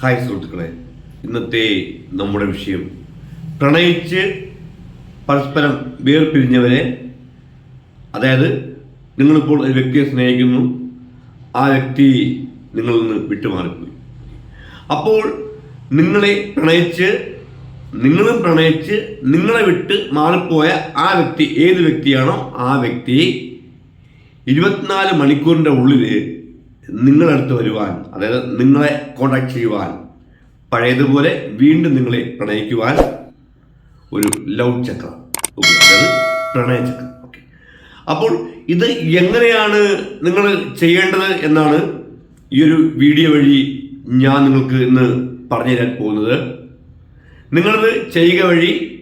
Hi സുഹൃത്തുക്കളെ. ഇന്നത്തെ നമ്മുടെ വിഷയം പ്രണയിച്ച് പരസ്പരം വേർപിരിഞ്ഞവരെ അതായത് നിങ്ങളിപ്പോൾ ഒരു വ്യക്തിയെ സ്നേഹിക്കുന്നു ആ വ്യക്തി നിങ്ങളിൽ നിന്ന് വിട്ടുമാറിപ്പോയി. അപ്പോൾ നിങ്ങളെ പ്രണയിച്ച് നിങ്ങളും പ്രണയിച്ച് നിങ്ങളെ വിട്ട് മാറിപ്പോയ ആ വ്യക്തി ഏത് വ്യക്തിയാണോ ആ വ്യക്തി ഇരുപത്തിനാല് മണിക്കൂറിന്റെ ഉള്ളിൽ നിങ്ങളടുത്ത് വരുവാൻ അതായത് നിങ്ങളെ കോണ്ടാക്ട് ചെയ്യുവാൻ പഴയതുപോലെ വീണ്ടും നിങ്ങളെ പ്രണയിക്കുവാൻ ഒരു ലവ് ചക്ര അതായത് പ്രണയചക്രം ഓക്കെ അപ്പോൾ ഇത് എങ്ങനെയാണ് നിങ്ങൾ ചെയ്യേണ്ടത് എന്നാണ് ഈ ഒരു വീഡിയോ വഴി ഞാൻ നിങ്ങൾക്ക് ഇന്ന് പറഞ്ഞു തരാൻ പോകുന്നത്. നിങ്ങളിത് ചെയ്യുക വഴി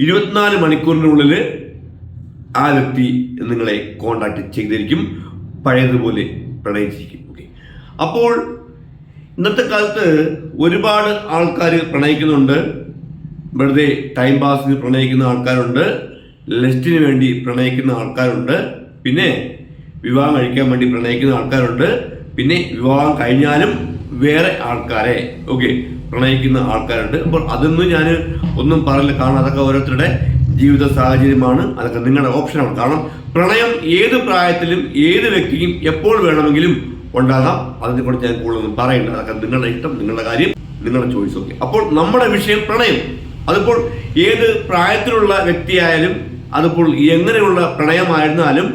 ഇരുപത്തിനാല് മണിക്കൂറിനുള്ളിൽ ആ വ്യക്തി നിങ്ങളെ കോണ്ടാക്ട് ചെയ്തിരിക്കും. പഴയതുപോലെ പ്രണയിച്ചിരിക്കും. ഓക്കെ അപ്പോൾ ഇന്നത്തെ കാലത്ത് ഒരുപാട് ആൾക്കാർ പ്രണയിക്കുന്നുണ്ട്. വെറുതെ ടൈം പാസിന് പ്രണയിക്കുന്ന ആൾക്കാരുണ്ട്. ലസ്റ്റിന് വേണ്ടി പ്രണയിക്കുന്ന ആൾക്കാരുണ്ട്. പിന്നെ വിവാഹം കഴിക്കാൻ വേണ്ടി പ്രണയിക്കുന്ന ആൾക്കാരുണ്ട്. പിന്നെ വിവാഹം കഴിഞ്ഞാലും വേറെ ആൾക്കാരെ ഓക്കെ പ്രണയിക്കുന്ന ആൾക്കാരുണ്ട്. അപ്പോൾ അതൊന്നും ഞാൻ ഒന്നും പറയില്ല കാരണം അതൊക്കെ ഓരോരുത്തരുടെ ജീവിത സാഹചര്യമാണ്. അതൊക്കെ നിങ്ങളുടെ ഓപ്ഷനാണ് കാരണം പ്രണയം ഏത് പ്രായത്തിലും ഏത് വ്യക്തിയും എപ്പോൾ വേണമെങ്കിലും ഉണ്ടാകാം. അതിനെക്കുറിച്ച് ഞാൻ കൂടുതലൊന്നും പറയില്ല. അതൊക്കെ നിങ്ങളുടെ ഇഷ്ടം നിങ്ങളുടെ കാര്യം നിങ്ങളുടെ ചോയ്സ് ഒക്കെ. അപ്പോൾ നമ്മുടെ വിഷയം പ്രണയം. അതിപ്പോൾ ഏത് പ്രായത്തിലുള്ള വ്യക്തിയായാലും അതിപ്പോൾ എങ്ങനെയുള്ള പ്രണയമായിരുന്നാലും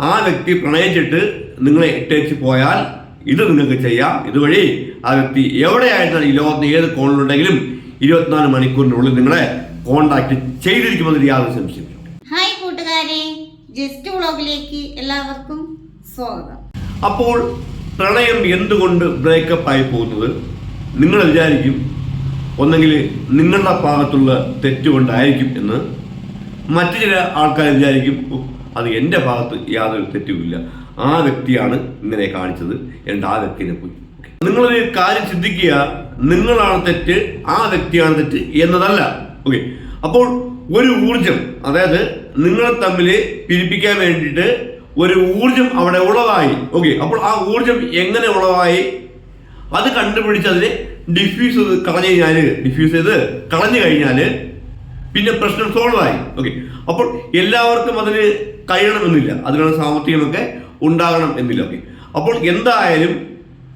ആ വ്യക്തി പ്രണയിച്ചിട്ട് നിങ്ങളെ ഇട്ടേച്ച് പോയാൽ ഇത് നിങ്ങൾക്ക് ചെയ്യാം. ഇതുവഴി ആ വ്യക്തി എവിടെയായിരുന്നാലും ഈ ലോകത്ത് ഏത് കോണിലുണ്ടെങ്കിലും ഇരുപത്തിനാല് മണിക്കൂറിനുള്ളിൽ നിങ്ങളെ കോണ്ടാക്ട് ചെയ്തിരിക്കുമെന്ന് യാതൊരു സംശയമില്ല ഹായ് കൂട്ടുകാരെ ജസ്റ്റ് വ്ളോഗിലേക്ക് എല്ലാവർക്കും സ്വാഗതം. അപ്പോൾ പ്രണയം എന്തുകൊണ്ട് ബ്രേക്കപ്പ് ആയി പോകുന്നത് നിങ്ങൾ വിചാരിക്കും. ഒന്നെങ്കിൽ നിങ്ങളുടെ ഭാഗത്തുള്ള തെറ്റുകൊണ്ടായിരിക്കും എന്ന് മറ്റു ചില ആൾക്കാർ വിചാരിക്കും അത് എന്റെ ഭാഗത്ത് യാതൊരു തെറ്റുമില്ല ആ വ്യക്തിയാണ് ഇങ്ങനെ കാണിച്ചത്. എന്റെ ആ വ്യക്തിനെ പോയി. നിങ്ങളൊരു കാര്യം ചിന്തിക്കുക നിങ്ങളാണ് തെറ്റ് ആ വ്യക്തിയാണ് തെറ്റ് എന്നതല്ല. ഓക്കെ അപ്പോൾ ഒരു ഊർജം അതായത് നിങ്ങളെ തമ്മിൽ പിരിപ്പിക്കാൻ വേണ്ടിയിട്ട് ഒരു ഊർജം അവിടെ ഉളവായി ഓക്കെ അപ്പോൾ ആ ഊർജം എങ്ങനെ ഉളവായി അത് കണ്ടുപിടിച്ച് അതിനെ ഡിഫ്യൂസ് ചെയ്ത് കളഞ്ഞു കഴിഞ്ഞാൽ ഡിഫ്യൂസ് ചെയ്ത് കളഞ്ഞു കഴിഞ്ഞാൽ പിന്നെ പ്രശ്നം സോൾവ് ആയി. ഓക്കെ അപ്പോൾ എല്ലാവർക്കും അതിന് കഴിയണമെന്നില്ല. അതിനുള്ള സാമ്പത്തികമൊക്കെ ഉണ്ടാകണം എന്നില്ല. ഓക്കെ അപ്പോൾ എന്തായാലും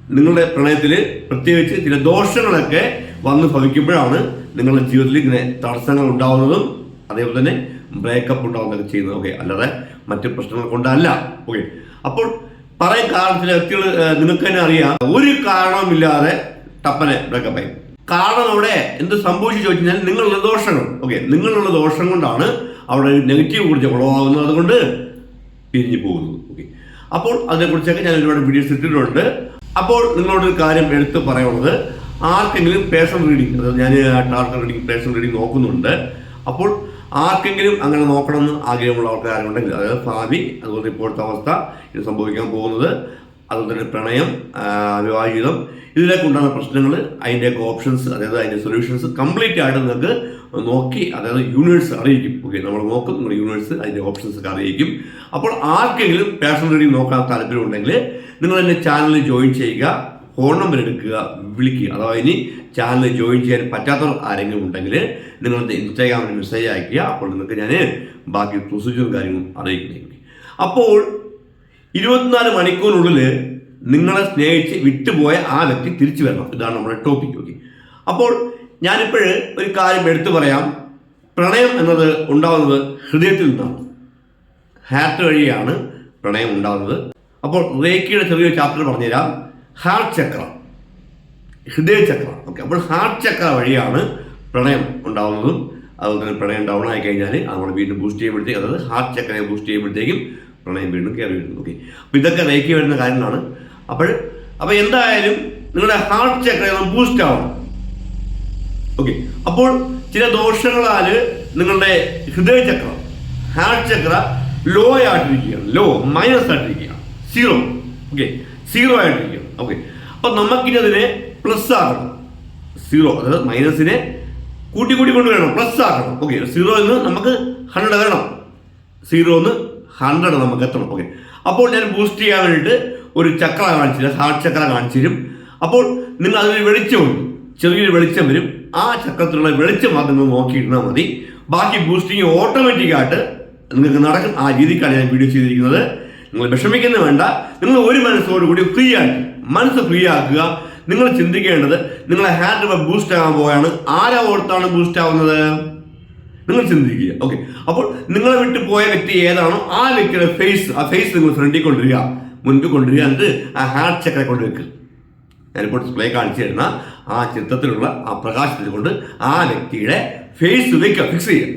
നിങ്ങളുടെ പ്രണയത്തിൽ പ്രത്യേകിച്ച് ചില ദോഷങ്ങളൊക്കെ വന്ന് ഭവിക്കുമ്പോഴാണ് നിങ്ങളുടെ ജീവിതത്തിൽ ഇങ്ങനെ തടസ്സങ്ങൾ ഉണ്ടാവുന്നതും അതേപോലെ തന്നെ ബ്രേക്കപ്പ് ഉണ്ടാവുന്നതൊക്കെ ചെയ്യുന്നത്. ഓക്കെ അല്ലാതെ മറ്റ് പ്രശ്നങ്ങൾ കൊണ്ടല്ല. ഓക്കെ അപ്പോൾ പറയും കാരണം ചില വ്യക്തികൾ നിങ്ങൾക്ക് തന്നെ അറിയാം. ഒരു കാരണവുമില്ലാതെ ടപ്പനെ ബ്രേക്കപ്പ് ആയി. കാരണം അവിടെ എന്ത് സംഭവിച്ചു ചോദിച്ചാൽ നിങ്ങളുടെ ദോഷങ്ങൾ. ഓക്കെ നിങ്ങളുള്ള ദോഷം കൊണ്ടാണ് അവിടെ നെഗറ്റീവ് ഊർജം ഉളവാകുന്നത്. അതുകൊണ്ട് പിരിഞ്ഞു പോകുന്നത്. ഓക്കെ അപ്പോൾ അതിനെക്കുറിച്ചൊക്കെ ഞാൻ ഒരുപാട് വീഡിയോസ് ഇട്ടിട്ടുണ്ട്. അപ്പോൾ നിങ്ങളോട് ഒരു കാര്യം എടുത്ത് പറയാനുള്ളത്. ആർക്കെങ്കിലും പേഴ്സണൽ റീഡിങ് അതായത് ഞാൻ ടാർഗറ്റ് റീഡിങ് പേഴ്സണൽ റീഡിങ് നോക്കുന്നുണ്ട്. അപ്പോൾ ആർക്കെങ്കിലും അങ്ങനെ നോക്കണമെന്ന് ആഗ്രഹമുള്ള ആൾക്കാരുണ്ടെങ്കിൽ അതായത് ഭാവി അതുപോലെ ഇപ്പോഴത്തെ അവസ്ഥ ഇത് സംഭവിക്കാൻ പോകുന്നത് അതുപോലെ തന്നെ പ്രണയം വിവാഹിതം ഇതിലേക്ക് ഉണ്ടാകുന്ന പ്രശ്നങ്ങൾ അതിന്റെയൊക്കെ ഓപ്ഷൻസ് അതായത് അതിന്റെ സൊല്യൂഷൻസ് കംപ്ലീറ്റ് ആയിട്ട് നിങ്ങൾക്ക് നോക്കി അതായത് യൂണിവേഴ്സ് അറിയിക്കും. ഓക്കെ നമ്മൾ നോക്കും നിങ്ങൾ യൂണിവേഴ്സ് അതിന്റെ ഓപ്ഷൻസ് ഒക്കെ അറിയിക്കും. അപ്പോൾ ആർക്കെങ്കിലും പേഴ്സണൽ റീഡിങ് നോക്കാൻ താല്പര്യം ഉണ്ടെങ്കിൽ നിങ്ങൾ എന്റെ ചാനലിൽ ജോയിൻ ചെയ്യുക. ഫോൺ നമ്പർ എടുക്കുക വിളിക്കുക. അഥവാ ഇനി ചാനൽ ജോയിൻ ചെയ്യാൻ പറ്റാത്തവർ ആരെങ്കിലും ഉണ്ടെങ്കിൽ നിങ്ങളുടെ ഇൻസ്റ്റാഗ്രാമിൽ മെസ്സേജ് അയക്കുക അപ്പോൾ നിങ്ങൾക്ക് ഞാൻ ബാക്കി പ്രൊസീജിയറും കാര്യങ്ങളും അറിയിക്കുന്നതായിരിക്കും അപ്പോൾ ഇരുപത്തിനാല് മണിക്കൂറിനുള്ളിൽ നിങ്ങളെ സ്നേഹിച്ച് വിട്ടുപോയ ആ വ്യക്തി തിരിച്ചു വരണം. ഇതാണ് നമ്മുടെ ടോപ്പിക് ഓക്കെ അപ്പോൾ ഞാനിപ്പോൾ ഒരു കാര്യം എടുത്തു പറയാം. പ്രണയം എന്നത് ഉണ്ടാകുന്നത് ഹൃദയത്തിൽ നിന്നാണ്. ഹാർട്ട് വഴിയാണ് പ്രണയം ഉണ്ടാകുന്നത് അപ്പോൾ റേക്കിയുടെ ചെറിയൊരു ചാപ്റ്റർ പറഞ്ഞുതരാം. ഹാർട്ട് ചക്ര ഹൃദയ ചക്ര. ഓക്കെ അപ്പോൾ ഹാർട്ട് ചക്ര വഴിയാണ് പ്രണയം ഉണ്ടാവുന്നതും അതുപോലെ തന്നെ പ്രണയം ഡൗൺ ആയി കഴിഞ്ഞാൽ നമ്മൾ വീണ്ടും ബൂസ്റ്റ് ചെയ്യുമ്പോഴത്തേക്ക് അതായത് ഹാർട്ട് ചക്രയെ ബൂസ്റ്റ് ചെയ്യുമ്പോഴത്തേക്കും പ്രണയം വീണ്ടും കയറി വരുന്നു ഓക്കെ അപ്പോൾ ഇതൊക്കെ റേക്കി വരുന്ന കാര്യങ്ങളാണ്. അപ്പോൾ അപ്പോൾ എന്തായാലും നിങ്ങളുടെ ഹാർട്ട് ചക്ര ബൂസ്റ്റ് ആവണം. ഓക്കെ അപ്പോൾ ചില ദോഷങ്ങളാൽ നിങ്ങളുടെ ഹൃദയചക്രം ഹാർട്ട് ചക്ര ലോ ആയിട്ടിരിക്കുകയാണ്. ലോ മൈനസ് ആയിട്ടിരിക്കുകയാണ്. സീറോ ഓക്കെ സീറോ ആയിട്ടിരിക്കുകയാണ്. ഓക്കെ അപ്പോൾ നമുക്കിനി അതിനെ പ്ലസ് ആക്കണം. സീറോ അതായത് മൈനസിനെ കൂട്ടി കൂട്ടി കൊണ്ടുവരണം പ്ലസ് ആക്കണം. ഓക്കെ സീറോ എന്ന് നമുക്ക് ഹൺഡ്രഡ് വേണം. സീറോ എന്ന് ഹൺഡ്രഡ് നമുക്ക് എത്തണം. ഓക്കെ അപ്പോൾ ഞാൻ ബൂസ്റ്റ് ചെയ്യാൻ വേണ്ടിയിട്ട് ഒരു ചക്ര കാണിച്ചു തരും. ഹാർട്ട് ചക്ര കാണിച്ചു തരും. അപ്പോൾ നിങ്ങൾ അതിന് വെളിച്ചമുണ്ട് ചെറിയൊരു വെളിച്ചം വരും. ആ ചക്രത്തിലുള്ള വെളിച്ചം മാത്രം നിങ്ങൾ നോക്കിയിരുന്നാൽ മതി. ബാക്കി ബൂസ്റ്റിംഗ് ഓട്ടോമാറ്റിക്കായിട്ട് നിങ്ങൾക്ക് നടക്കും. ആ രീതിക്കാണ് ഞാൻ വീഡിയോ ചെയ്തിരിക്കുന്നത്. നിങ്ങൾ വിഷമിക്കുന്ന വേണ്ട. നിങ്ങൾ ഒരു മനസ്സോടുകൂടി ഫ്രീ ആക്കി മനസ്സ് ഫ്രീ ആക്കുക. നിങ്ങൾ ചിന്തിക്കേണ്ടത് നിങ്ങളെ ഹാൻഡ് ബൂസ്റ്റ് ആകാൻ പോവുകയാണ്. ആരാ ഓർത്താണ് ബൂസ്റ്റ് ആവുന്നത്? നിങ്ങൾ ചിന്തിക്കുക. ഓക്കെ അപ്പോൾ നിങ്ങളെ വിട്ട് പോയ വ്യക്തി ഏതാണോ ആ വ്യക്തിയുടെ ഫേസ് ആ ഫേസ് നിങ്ങൾ ഫ്രണ്ടിൽ കൊണ്ടുവരിക. മുൻപിൽ കൊണ്ടുവരിക. എന്നിട്ട് ആ ഹാർട്ട് ചക്രെ കൊണ്ട് വെക്കുക ഞാനിപ്പോൾ ഡിസ്പ്ലേ കാണിച്ചു തരുന്ന ആ ചിത്രത്തിലുള്ള ആ പ്രകാശത്തിൽ കൊണ്ട് ആ വ്യക്തിയുടെ ഫേസ് വെക്കുക. ഫിക്സ് ചെയ്യുക.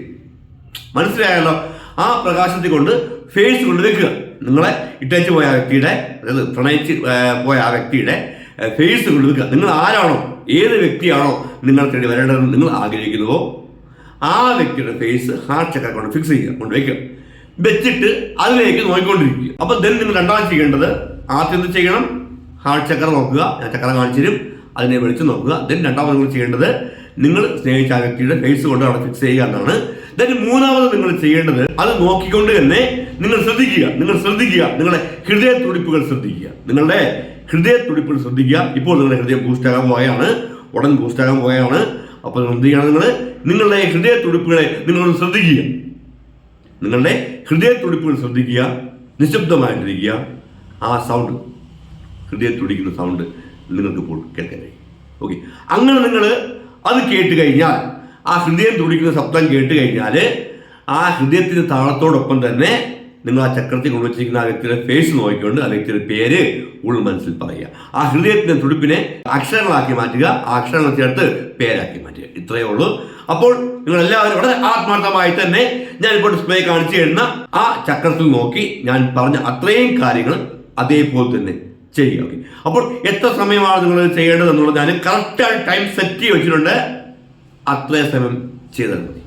മനസ്സിലായല്ലോ? ആ പ്രകാശത്തിൽ കൊണ്ട് ഫേസ് കൊണ്ട് വെക്കുക. നിങ്ങളെ ഇട്ടേച്ച് പോയ ആ വ്യക്തിയുടെ പ്രണയിച്ച് പോയ ആ വ്യക്തിയുടെ ഫേസ് കൊടുക്കുക. നിങ്ങൾ ആരാണോ? ഏത് വ്യക്തിയാണോ നിങ്ങൾ തേടി വരേണ്ടതെന്ന് നിങ്ങൾ ആഗ്രഹിക്കുന്നുവോ ആ വ്യക്തിയുടെ ഫേസ് ഹാർട്ട് ചക്ര കൊണ്ട് ഫിക്സ് ചെയ്യുക കൊണ്ട് വയ്ക്കുക വെച്ചിട്ട് അതിലേക്ക് നോക്കിക്കൊണ്ടിരിക്കുക. അപ്പോൾ ദെൻ നിങ്ങൾ രണ്ടാമത് ചെയ്യേണ്ടത് ആദ്യം എന്ത് ചെയ്യണം? ഹാർട്ട് ചക്ര നോക്കുക. ഞാൻ ചക്ര കാണിച്ചു തരും. അതിനെ വിളിച്ച് നോക്കുക. ദെൻ രണ്ടാമത് നിങ്ങൾ ചെയ്യേണ്ടത് നിങ്ങൾ സ്നേഹിച്ച ആ വ്യക്തിയുടെ ഫേസ് കൊണ്ട് അവിടെ ഫിക്സ് ചെയ്യുക എന്നാണ്. ദെൻ മൂന്നാമത് നിങ്ങൾ ചെയ്യേണ്ടത് അത് നോക്കിക്കൊണ്ട് തന്നെ നിങ്ങൾ ശ്രദ്ധിക്കുക നിങ്ങൾ ശ്രദ്ധിക്കുക. നിങ്ങളുടെ ഹൃദയ തുടിപ്പുകൾ ശ്രദ്ധിക്കുക. നിങ്ങളുടെ ഹൃദയ തുടിപ്പുകൾ ശ്രദ്ധിക്കുക. ഇപ്പോൾ നിങ്ങളുടെ ഹൃദയം ബൂസ്റ്റ് ആകാൻ പോയാണ്. ഉടൻ ബൂസ്റ്റ് ആകാൻ പോയാണ്. അപ്പോൾ എന്ത് ചെയ്യണം നിങ്ങൾ? നിങ്ങളുടെ ഹൃദയ തുടിപ്പുകളെ നിങ്ങൾ ശ്രദ്ധിക്കുക. നിങ്ങളുടെ ഹൃദയ തുടിപ്പുകൾ ശ്രദ്ധിക്കുക. നിശബ്ദമായിട്ടിരിക്കുക. ആ സൗണ്ട് ഹൃദയ തുടിക്കുന്ന സൗണ്ട് നിങ്ങൾക്ക് ഇപ്പോൾ കഴിയും. ഓക്കെ അങ്ങനെ നിങ്ങൾ അത് കേട്ട് കഴിഞ്ഞാൽ ആ ഹൃദയം തുടിക്കുന്ന ശബ്ദം കേട്ട് കഴിഞ്ഞാൽ ആ ഹൃദയത്തിന്റെ താളത്തോടൊപ്പം തന്നെ നിങ്ങൾ ആ ചക്രത്തിൽ കൊണ്ടുവച്ചിരിക്കുന്ന ആ വ്യക്തിയുടെ ഫേസ് നോക്കിക്കൊണ്ട് ആ വ്യക്തിയുടെ പേര് ഉൾ മനസ്സിൽ പറയുക. ആ ഹൃദയത്തിന്റെ തുടിപ്പിനെ അക്ഷരങ്ങളാക്കി മാറ്റുക ആ അക്ഷരങ്ങൾ ചേർത്ത് പേരാക്കി മാറ്റുക. ഇത്രയേ ഉള്ളൂ. അപ്പോൾ നിങ്ങൾ എല്ലാവരും വളരെ ആത്മാർത്ഥമായി തന്നെ ഞാനിപ്പോൾ ഡിസ്പ്ലേ കാണിച്ചു തരുന്ന ആ ചക്രത്തിൽ നോക്കി ഞാൻ പറഞ്ഞ അത്രയും കാര്യങ്ങൾ അതേപോലെ തന്നെ ചെയ്യുക. അപ്പോൾ എത്ര സമയമാണ് നിങ്ങൾ ചെയ്യേണ്ടത് എന്നുള്ളത് ഞാൻ കറക്റ്റായി ടൈം സെറ്റ് ചെയ്ത് വെച്ചിട്ടുണ്ട്. അത്രയും സമയം ചെയ്താൽ മതി.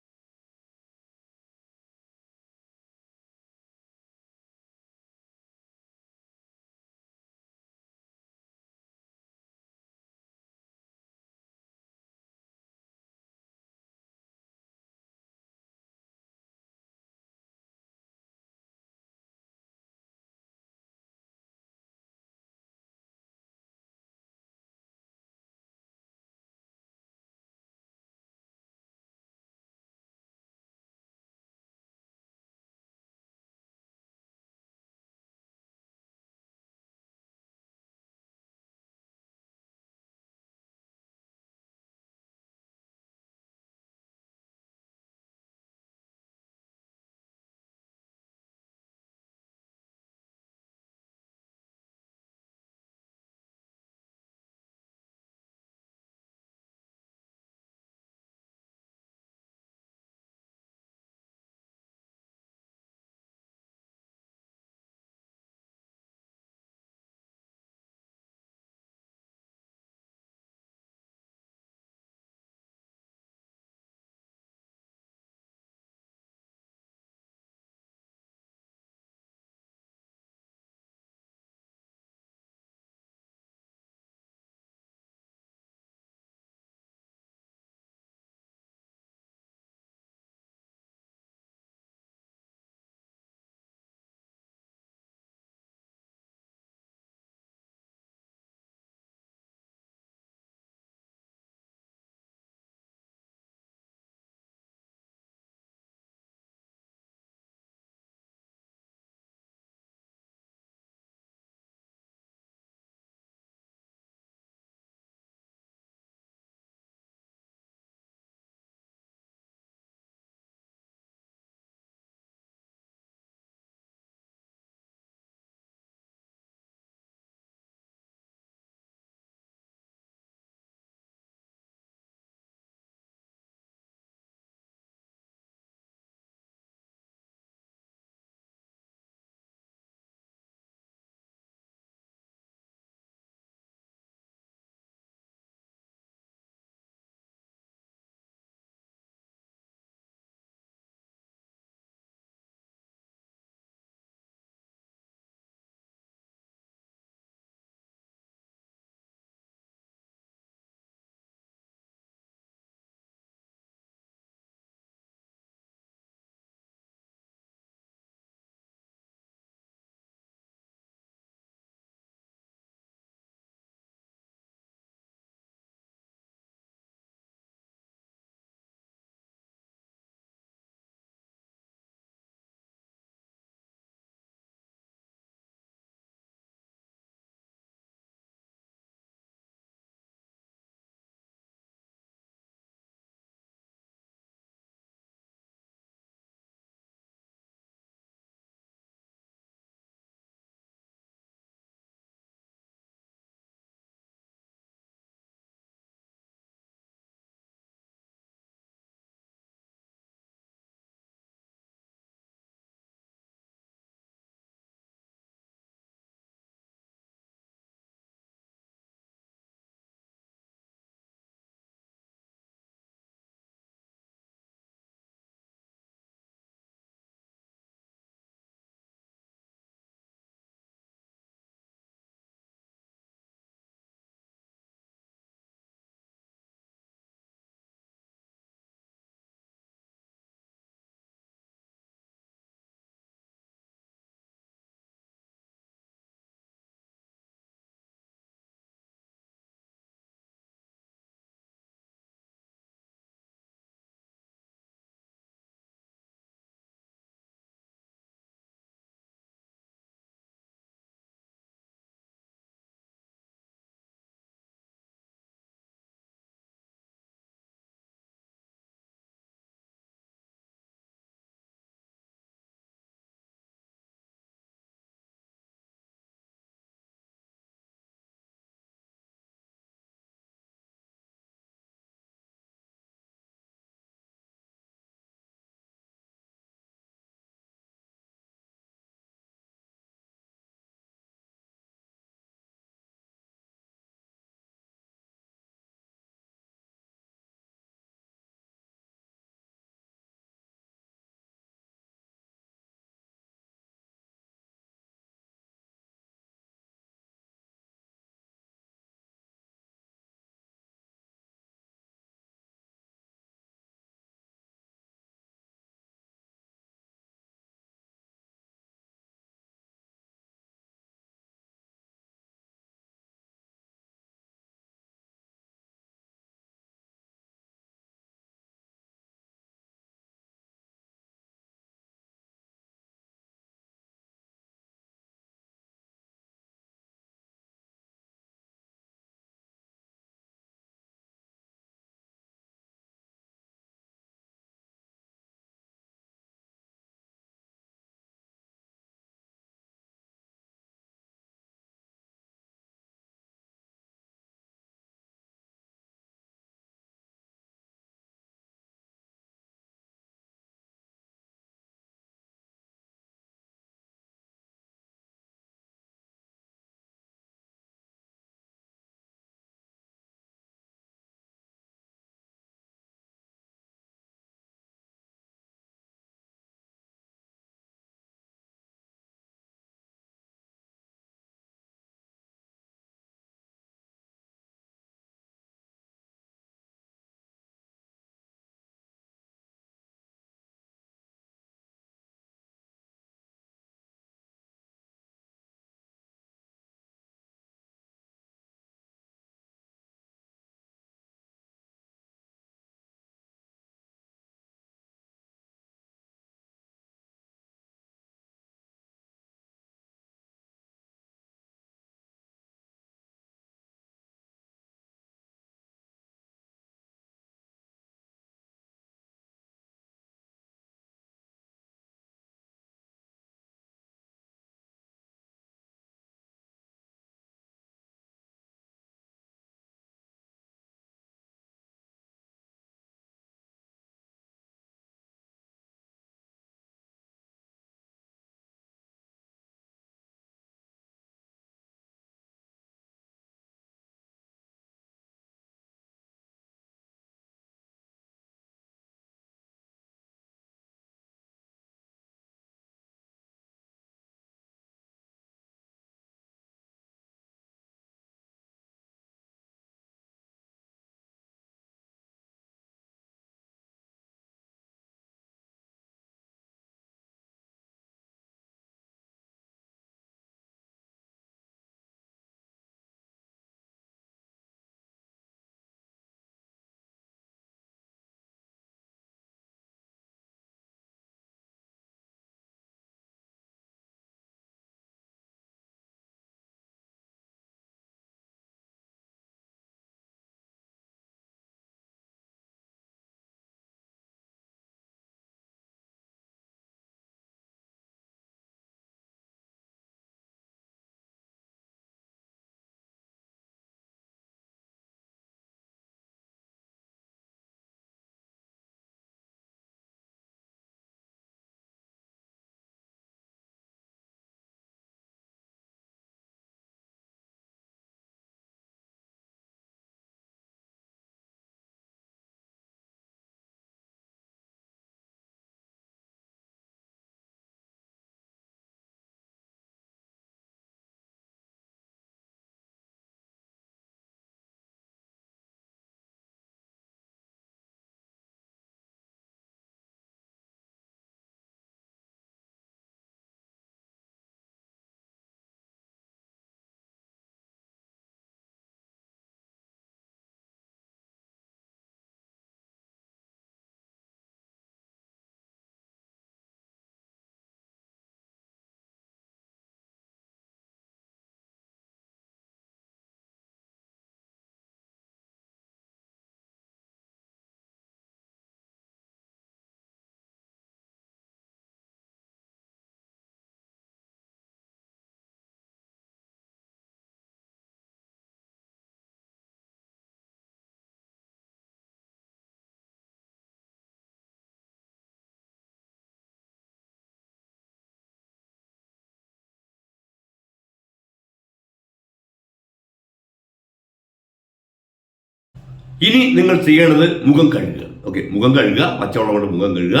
ഇനി നിങ്ങൾ ചെയ്യേണ്ടത് മുഖം കഴുകുക. ഓക്കെ മുഖം കഴുകുക പച്ചവെള്ളം കൊണ്ട് മുഖം കഴുകുക.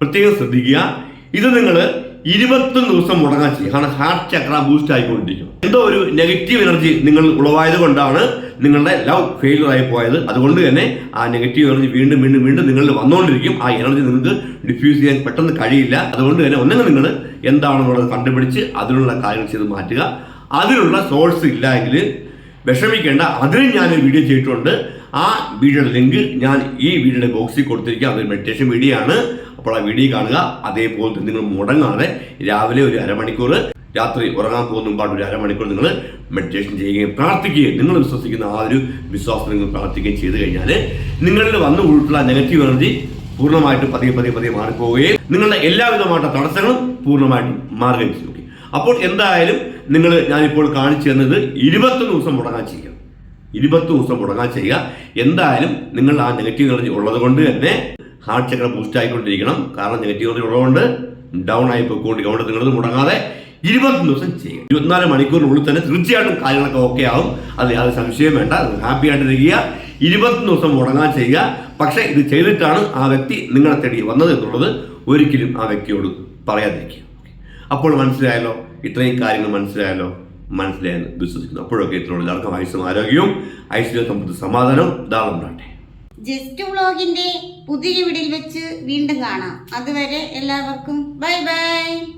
പ്രത്യേകം ശ്രദ്ധിക്കുക. ഇത് നിങ്ങൾ ഇരുപത്തൊന്ന് ദിവസം മുടങ്ങാൻ ചെയ്യുക കാരണം ഹാർട്ട് ചക്ര ബൂസ്റ്റ് ആയിക്കൊണ്ടിരിക്കും എന്തോ ഒരു നെഗറ്റീവ് എനർജി നിങ്ങൾ ഉളവായത് കൊണ്ടാണ് നിങ്ങളുടെ ലവ് ഫെയിലർ ആയി പോയത്. അതുകൊണ്ട് തന്നെ ആ നെഗറ്റീവ് എനർജി വീണ്ടും വീണ്ടും വീണ്ടും നിങ്ങളിൽ വന്നുകൊണ്ടിരിക്കും ആ എനർജി നിങ്ങൾക്ക് ഡിഫ്യൂസ് ചെയ്യാൻ പെട്ടെന്ന് കഴിയില്ല. അതുകൊണ്ട് തന്നെ ഒന്നെങ്കിൽ നിങ്ങൾ എന്താണെന്നുള്ളത് കണ്ടുപിടിച്ച് അതിനുള്ള കാര്യങ്ങൾ ചെയ്ത് മാറ്റുക. അതിനുള്ള സോഴ്സ് ഇല്ല എങ്കിൽ വിഷമിക്കേണ്ട. അതിനും ഞാൻ വീഡിയോ ചെയ്തിട്ടുണ്ട്. ആ വീഡിയോയുടെ ലിങ്ക് ഞാൻ ഈ വീഡിയോയുടെ ബോക്സിൽ കൊടുത്തിരിക്കുക അതൊരു മെഡിറ്റേഷൻ വീഡിയോ ആണ്. അപ്പോൾ ആ വീഡിയോ കാണുക. അതേപോലെ തന്നെ നിങ്ങൾ മുടങ്ങാതെ രാവിലെ ഒരു അരമണിക്കൂർ രാത്രി ഉറങ്ങാൻ പോകുന്ന പാട്ട് ഒരു അരമണിക്കൂർ നിങ്ങൾ മെഡിറ്റേഷൻ ചെയ്യുകയും പ്രാർത്ഥിക്കുകയും നിങ്ങൾ വിശ്വസിക്കുന്ന ആ ഒരു വിശ്വാസം നിങ്ങൾ പ്രാർത്ഥിക്കുകയും ചെയ്തു കഴിഞ്ഞാൽ നിങ്ങളിൽ വന്നു കൂടിയിട്ടുള്ള നെഗറ്റീവ് എനർജി പൂർണമായിട്ടും പതിയെ പതിയെ പതിയെ മാറിപ്പോവുകയും നിങ്ങളുടെ എല്ലാവിധമായിട്ടുള്ള തടസ്സങ്ങളും പൂർണമായിട്ടും മാറുകയും ചെയ്യും. അപ്പോൾ എന്തായാലും നിങ്ങൾ ഞാനിപ്പോൾ കാണിച്ചു തന്നത് ഇരുപത്തൊന്ന് ദിവസം മുടങ്ങാൻ ചെയ്യുക. ഇരുപത്തി ദിവസം മുടങ്ങാൻ ചെയ്യുക. എന്തായാലും നിങ്ങൾ ആ നെഗറ്റീവ് എനർജി ഉള്ളത് കൊണ്ട് തന്നെ ഹാർട്ട് ചക്ര ബൂസ്റ്റ് ആയിക്കൊണ്ടിരിക്കണം. കാരണം നെഗറ്റീവ് എനർജി ഉള്ളതുകൊണ്ട് ഡൗൺ ആയി പോയിക്കൊണ്ട് അതുകൊണ്ട് നിങ്ങളത് മുടങ്ങാതെ ഇരുപത്തി ദിവസം ചെയ്യുക. ഇരുപത്തിനാല് മണിക്കൂറിനുള്ളിൽ തന്നെ തീർച്ചയായിട്ടും കാര്യങ്ങളൊക്കെ ഓക്കെ ആവും. അത് യാതൊരു സംശയം വേണ്ട. ഹാപ്പി ആയിട്ടിരിക്കുക ഇരുപത്തി ദിവസം മുടങ്ങാൻ ചെയ്യുക. പക്ഷേ ഇത് ചെയ്തിട്ടാണ് ആ വ്യക്തി നിങ്ങളെ തേടി വന്നത് എന്നുള്ളത് ഒരിക്കലും ആ വ്യക്തിയോട് പറയാതിരിക്കുക. അപ്പോൾ മനസ്സിലായല്ലോ? ഇത്രയും കാര്യങ്ങൾ മനസ്സിലായല്ലോ? മനസ്സിലായെന്ന് വിശ്വസിക്കുന്നു. അപ്പോഴൊക്കെ ഇത്രയുള്ള എല്ലാവർക്കും ആയുസ്സും ആരോഗ്യവും ഐശ്വര്യ സമ്പത്ത് സമാധാനവും ധാരാളം ഉണ്ടാകട്ടെ. ജസ്റ്റ് വ്ളോഗിന്റെ പുതിയ വീടിൽ വെച്ച് വീണ്ടും കാണാം. അതുവരെ എല്ലാവർക്കും ബൈ ബൈ.